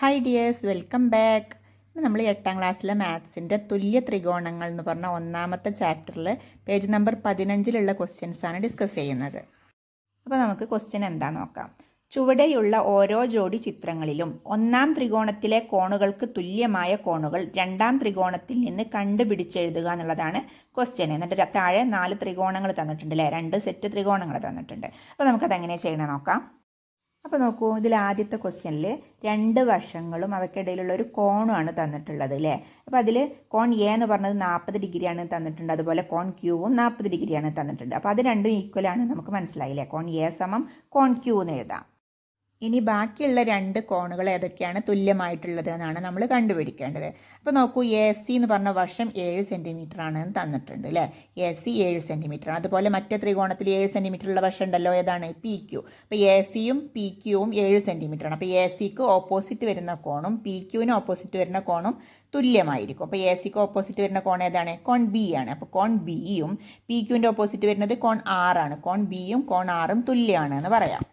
Hi dears welcome back നമ്മൾ എട്ടാം ക്ലാസ്സിലെ മാത്സിന്റെ തുല്യ ത്രികോണങ്ങൾ എന്ന് പറഞ്ഞ ഒന്നാമത്തെ ചാപ്റ്ററിൽ പേജ് നമ്പർ പതിനഞ്ചിലുള്ള ക്വസ്റ്റ്യൻസ് ആണ് ഡിസ്കസ് ചെയ്യുന്നത്. അപ്പോൾ നമുക്ക് ക്വസ്റ്റ്യൻ എന്താ നോക്കാം. ചുവടെയുള്ള ഓരോ ജോഡി ചിത്രങ്ങളിലും ഒന്നാം ത്രികോണത്തിലെ കോണുകൾക്ക് തുല്യമായ കോണുകൾ രണ്ടാം ത്രികോണത്തിൽ നിന്ന് കണ്ടുപിടിച്ചെഴുതുക എന്നുള്ളതാണ് ക്വസ്റ്റ്യൻ എന്നിട്ട് താഴെ നാല് ത്രികോണങ്ങൾ തന്നിട്ടുണ്ട് അല്ലേ രണ്ട് സെറ്റ് ത്രികോണങ്ങൾ തന്നിട്ടുണ്ട്. അപ്പോൾ നമുക്കത് എങ്ങനെ ചെയ്യണം നോക്കാം. അപ്പോൾ നോക്കൂ ഇതിൽ ആദ്യത്തെ ക്വസ്റ്റ്യനിൽ രണ്ട് വശങ്ങളും അവയ്ക്കിടയിലുള്ള ഒരു കോണുമാണ് തന്നിട്ടുള്ളത് അല്ലേ അപ്പോൾ അതിൽ കോൺ എ എന്ന് പറഞ്ഞത് നാൽപ്പത് ഡിഗ്രിയാണ് തന്നിട്ടുണ്ട്. അതുപോലെ കോൺ ക്യൂവും നാൽപ്പത് ഡിഗ്രിയാണ് തന്നിട്ടുണ്ട്. അപ്പോൾ അത് രണ്ടും ഈക്വലാണ് നമുക്ക് മനസ്സിലായില്ലേ? കോൺ എ സമം കോൺ ക്യൂ എന്ന് എഴുതാം. ഇനി ബാക്കിയുള്ള രണ്ട് കോണുകൾ ഏതൊക്കെയാണ് തുല്യമായിട്ടുള്ളത് എന്നാണ് നമ്മൾ കണ്ടുപിടിക്കേണ്ടത്. അപ്പോൾ നോക്കൂ എ സി എന്ന് പറഞ്ഞ വശം ഏഴ് സെന്റിമീറ്റർ ആണ് തന്നിട്ടുണ്ട് അല്ലേ എ സി ഏഴ് സെന്റിമീറ്റർ ആണ്. അതുപോലെ മറ്റേ ത്രികോണത്തിൽ ഏഴ് സെന്റിമീറ്റർ ഉള്ള വശം ഉണ്ടല്ലോ ഏതാണ്? പി ക്യു അപ്പോൾ എ സിയും പി ക്യൂവും ഏഴ് സെന്റിമീറ്റർ ആണ്. അപ്പോൾ എ സിക്ക് ഓപ്പോസിറ്റ് വരുന്ന കോണും പി ക്യൂവിന് ഓപ്പോസിറ്റ് വരുന്ന കോണും തുല്യമായിരിക്കും. അപ്പോൾ എ സിക്ക് ഓപ്പോസിറ്റ് വരുന്ന കോൺ ഏതാണ്? കോൺ ബി ആണ്. അപ്പോൾ കോൺ ബിയും പി ക്യൂവിന്റെ ഓപ്പോസിറ്റ് വരുന്നത് കോൺ ആറാണ് കോൺ ബിയും കോൺ ആറും തുല്യമാണ് എന്ന് പറയാം.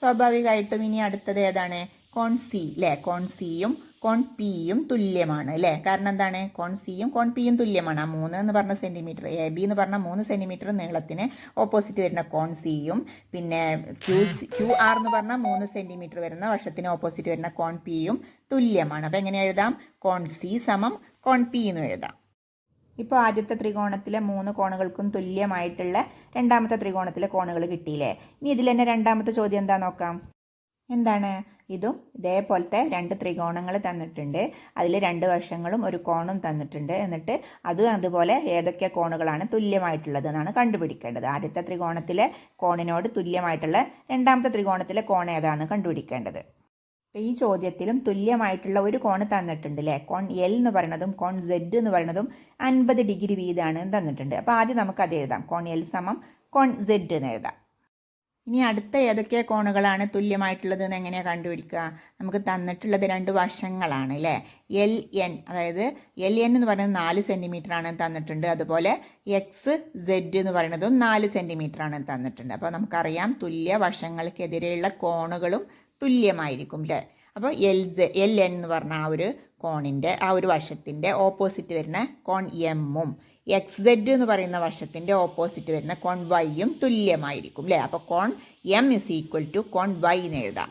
സ്വാഭാവികമായിട്ടും ഇനി അടുത്തത് ഏതാണ്? കോൺ സി അല്ലേ കോൺ സിയും കോൺ പിയും തുല്യമാണ് അല്ലേ കാരണം എന്താണ്? കോൺ സിയും കോൺ പിയും തുല്യമാണ്. ആ മൂന്ന് എന്ന് പറഞ്ഞ സെന്റിമീറ്റർ എ ബി എന്ന് പറഞ്ഞ മൂന്ന് സെന്റിമീറ്റർ നീളത്തിന് ഓപ്പോസിറ്റ് വരുന്ന കോൺ സിയും പിന്നെ ക്യൂ സി ക്യു ആർ എന്ന് പറഞ്ഞാൽ മൂന്ന് സെന്റിമീറ്റർ വരുന്ന വശത്തിന് ഓപ്പോസിറ്റ് വരുന്ന കോൺ പിയും തുല്യമാണ്. അപ്പോൾ എങ്ങനെ എഴുതാം? കോൺ സി സമം കോൺ പി എന്ന് എഴുതാം. ഇപ്പോൾ ആദ്യത്തെ ത്രികോണത്തിലെ മൂന്ന് കോണുകൾക്കും തുല്യമായിട്ടുള്ള രണ്ടാമത്തെ ത്രികോണത്തിലെ കോണുകൾ കിട്ടിയില്ലേ? ഇനി ഇതിൽ തന്നെ രണ്ടാമത്തെ ചോദ്യം എന്താ നോക്കാം? എന്താണ്? ഇതും ഇതേപോലത്തെ രണ്ട് ത്രികോണങ്ങൾ തന്നിട്ടുണ്ട്. അതിൽ രണ്ട് വശങ്ങളും ഒരു കോണും തന്നിട്ടുണ്ട്. എന്നിട്ട് അതും അതുപോലെ ഏതൊക്കെ കോണുകളാണ് തുല്യമായിട്ടുള്ളത് എന്നാണ് കണ്ടുപിടിക്കേണ്ടത്. ആദ്യത്തെ ത്രികോണത്തിലെ കോണിനോട് തുല്യമായിട്ടുള്ള രണ്ടാമത്തെ ത്രികോണത്തിലെ കോൺ ഏതാണെന്ന് കണ്ടുപിടിക്കേണ്ടത്. അപ്പോൾ ഈ ചോദ്യത്തിലും തുല്യമായിട്ടുള്ള ഒരു കോൺ തന്നിട്ടുണ്ട് അല്ലേ കോൺ എൽ എന്ന് പറയുന്നതും കോൺ സെഡ് എന്ന് പറയുന്നതും അൻപത് ഡിഗ്രി വീതാണ് തന്നിട്ടുണ്ട്. അപ്പോൾ ആദ്യം നമുക്ക് അത് എഴുതാം. കോൺ എൽ സമം കോൺ സെഡ് എന്ന് എഴുതാം. ഇനി അടുത്ത ഏതൊക്കെ കോണുകളാണ് തുല്യമായിട്ടുള്ളത് എന്ന് എങ്ങനെയാണ് കണ്ടുപിടിക്കുക? നമുക്ക് തന്നിട്ടുള്ളത് രണ്ട് വശങ്ങളാണ് അല്ലേ എൽ എൻ അതായത് എൽ എൻ എന്ന് പറയുന്നത് നാല് സെന്റിമീറ്റർ ആണ് തന്നിട്ടുണ്ട്. അതുപോലെ എക്സ് സെഡ് എന്ന് പറയുന്നതും നാല് സെന്റിമീറ്റർ ആണ് തന്നിട്ടുണ്ട്. അപ്പോൾ നമുക്കറിയാം തുല്യ വശങ്ങൾക്കെതിരെയുള്ള കോണുകളും തുല്യമായിരിക്കും അല്ലേ അപ്പോൾ എൽ ജെ എൽ എൻ എന്ന് പറഞ്ഞ ആ ഒരു കോണിന്റെ ആ ഒരു വശത്തിന്റെ ഓപ്പോസിറ്റ് വരുന്ന കോൺ എമ്മും എക്സ് സെഡ് എന്ന് പറയുന്ന വശത്തിന്റെ ഓപ്പോസിറ്റ് വരുന്ന കോൺ വൈയും തുല്യമായിരിക്കും അല്ലേ അപ്പോൾ കോൺ എം ഇസ് ഈക്വൽ ടു കോൺ വൈ എന്ന് എഴുതാം.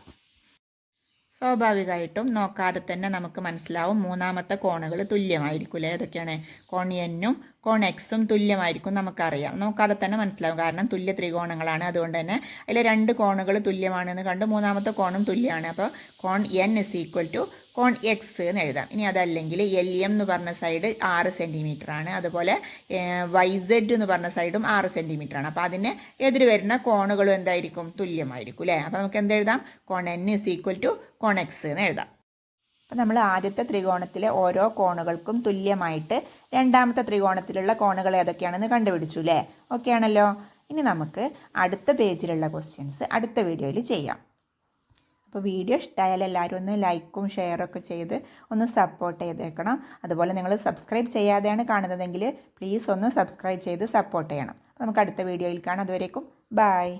സ്വാഭാവികമായിട്ടും നോക്കാതെ തന്നെ നമുക്ക് മനസ്സിലാവും മൂന്നാമത്തെ കോണുകൾ തുല്യമായിരിക്കും അല്ലേ ഏതൊക്കെയാണ് കോൺ എന്നും കോൺ എക്സും തുല്യമായിരിക്കും നമുക്കറിയാം. നമുക്കത് തന്നെ മനസ്സിലാവും. കാരണം തുല്യ ത്രികോണങ്ങളാണ്. അതുകൊണ്ട് തന്നെ അതിൽ രണ്ട് കോണുകൾ തുല്യമാണെന്ന് കണ്ട്. മൂന്നാമത്തെ കോണും തുല്യമാണ്. അപ്പോൾ കോൺ എൻ ഇസ് ഈക്വൽ ടു കോൺ എക്സ് എന്ന് എഴുതാം. ഇനി അതല്ലെങ്കിൽ എൽ എം എന്ന് പറഞ്ഞ സൈഡ് ആറ് സെന്റിമീറ്റർ ആണ്. അതുപോലെ വൈ സെഡ് എന്ന് പറഞ്ഞ സൈഡും ആറ് സെന്റിമീറ്റർ ആണ്. അപ്പോൾ അതിന് എതിര് വരുന്ന കോണുകളും എന്തായിരിക്കും? തുല്യമായിരിക്കും അല്ലേ? അപ്പോൾ നമുക്ക് എന്ത് എഴുതാം? കോൺ എൻ ഇസ് ഈക്വൽ ടു കോൺ എക്സ് എന്ന് എഴുതാം. അപ്പോൾ നമ്മൾ ആദ്യത്തെ ത്രികോണത്തിലെ ഓരോ കോണുകൾക്കും തുല്യമായിട്ട് രണ്ടാമത്തെ ത്രികോണത്തിലുള്ള കോണുകൾ ഏതൊക്കെയാണെന്ന് കണ്ടുപിടിച്ചു അല്ലേ ഓക്കെ ആണല്ലോ. ഇനി നമുക്ക് അടുത്ത പേജിലുള്ള ക്വസ്റ്റ്യൻസ് അടുത്ത വീഡിയോയിൽ ചെയ്യാം. അപ്പോൾ വീഡിയോ ഇഷ്ടമായാൽ എല്ലാവരും ഒന്ന് ലൈക്കും ഷെയറൊക്കെ ചെയ്ത് ഒന്ന് സപ്പോർട്ട് ചെയ്തേക്കണം. അതുപോലെ നിങ്ങൾ സബ്സ്ക്രൈബ് ചെയ്യാതെയാണ് കാണുന്നതെങ്കിൽ പ്ലീസ് ഒന്ന് സബ്സ്ക്രൈബ് ചെയ്ത് സപ്പോർട്ട് ചെയ്യണം. നമുക്ക് അടുത്ത വീഡിയോയിൽ കാണാം. അതുവരേക്കും ബായ്